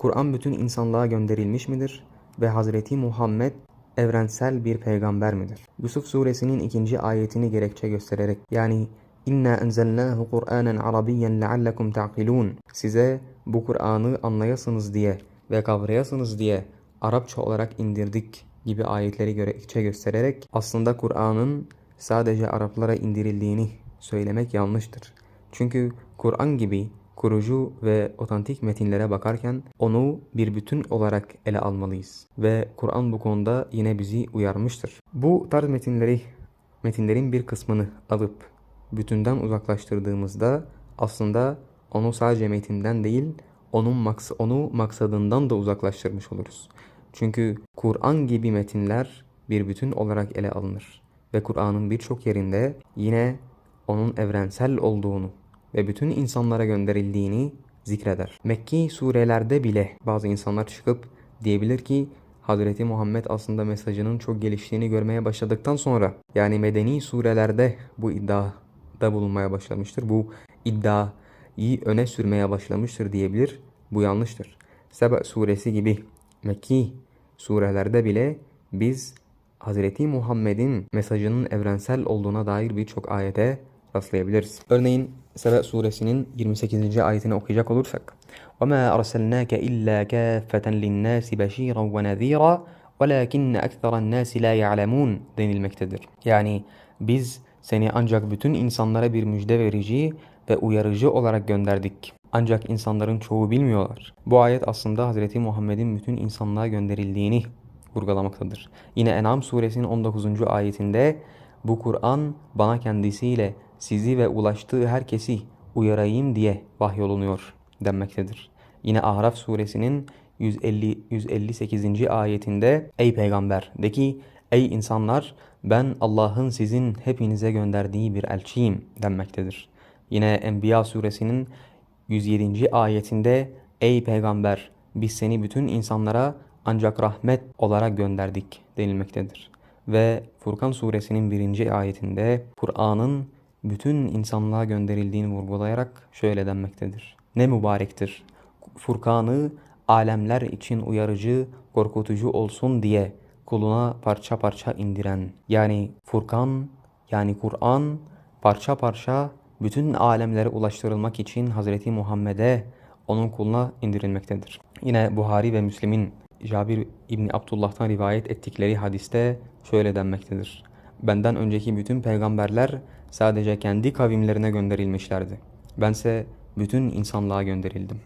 Kur'an bütün insanlığa gönderilmiş midir? Ve Hazreti Muhammed evrensel bir peygamber midir? Yusuf suresinin ikinci ayetini gerekçe göstererek yani İnna enzelnahu Kur'anen Arabiyyen leallekum ta'kilun Size bu Kur'an'ı anlayasınız diye ve kavrayasınız diye Arapça olarak indirdik gibi ayetleri gerekçe göstererek aslında Kur'an'ın sadece Araplara indirildiğini söylemek yanlıştır. Çünkü Kur'an gibi kurucu ve otantik metinlere bakarken onu bir bütün olarak ele almalıyız. Ve Kur'an bu konuda yine bizi uyarmıştır. Bu tarz metinleri, metinlerin bir kısmını alıp bütünden uzaklaştırdığımızda aslında onu sadece metinden değil, onun maks onu maksadından da uzaklaştırmış oluruz. Çünkü Kur'an gibi metinler bir bütün olarak ele alınır. Ve Kur'an'ın birçok yerinde yine onun evrensel olduğunu ve bütün insanlara gönderildiğini zikreder. Mekki surelerde bile bazı insanlar çıkıp diyebilir ki Hazreti Muhammed aslında mesajının çok geliştiğini görmeye başladıktan sonra yani medeni surelerde bu iddiada bulunmaya başlamıştır. Bu iddiayı öne sürmeye başlamıştır diyebilir. Bu yanlıştır. Seba suresi gibi Mekki surelerde bile biz Hazreti Muhammed'in mesajının evrensel olduğuna dair birçok ayete rastlayabiliriz. Örneğin Sebe suresinin 28. ayetini okuyacak olursak وَمَا أَرْسَلْنَاكَ إِلَّا كَافَّةً لِلنَّاسِ بَشِيرًا وَنَذ۪يرًا وَلَكِنَّ أَكْثَرَ النَّاسِ لَا يَعْلَمُونَ denilmektedir. Yani biz seni ancak bütün insanlara bir müjde verici ve uyarıcı olarak gönderdik. Ancak insanların çoğu bilmiyorlar. Bu ayet aslında Hz. Muhammed'in bütün insanlığa gönderildiğini vurgulamaktadır. Yine En'am suresinin 19. ayetinde bu Kur'an bana kendisiyle sizi ve ulaştığı herkesi uyarayım diye vahyolunuyor denmektedir. Yine Araf suresinin 150 158. ayetinde ey peygamber de ki ey insanlar ben Allah'ın sizin hepinize gönderdiği bir elçiyim denmektedir. Yine Enbiya suresinin 107. ayetinde ey peygamber biz seni bütün insanlara ancak rahmet olarak gönderdik denilmektedir. Ve Furkan suresinin birinci ayetinde Kur'an'ın bütün insanlığa gönderildiğini vurgulayarak şöyle denmektedir. Ne mübarektir. Furkan'ı alemler için uyarıcı, korkutucu olsun diye kuluna parça parça indiren. Yani Furkan yani Kur'an parça parça bütün alemlere ulaştırılmak için Hazreti Muhammed'e onun kuluna indirilmektedir. Yine Buhari ve Müslim'in Cabir İbni Abdullah'tan rivayet ettikleri hadiste şöyle denmektedir. Benden önceki bütün peygamberler sadece kendi kavimlerine gönderilmişlerdi. Bense bütün insanlığa gönderildim.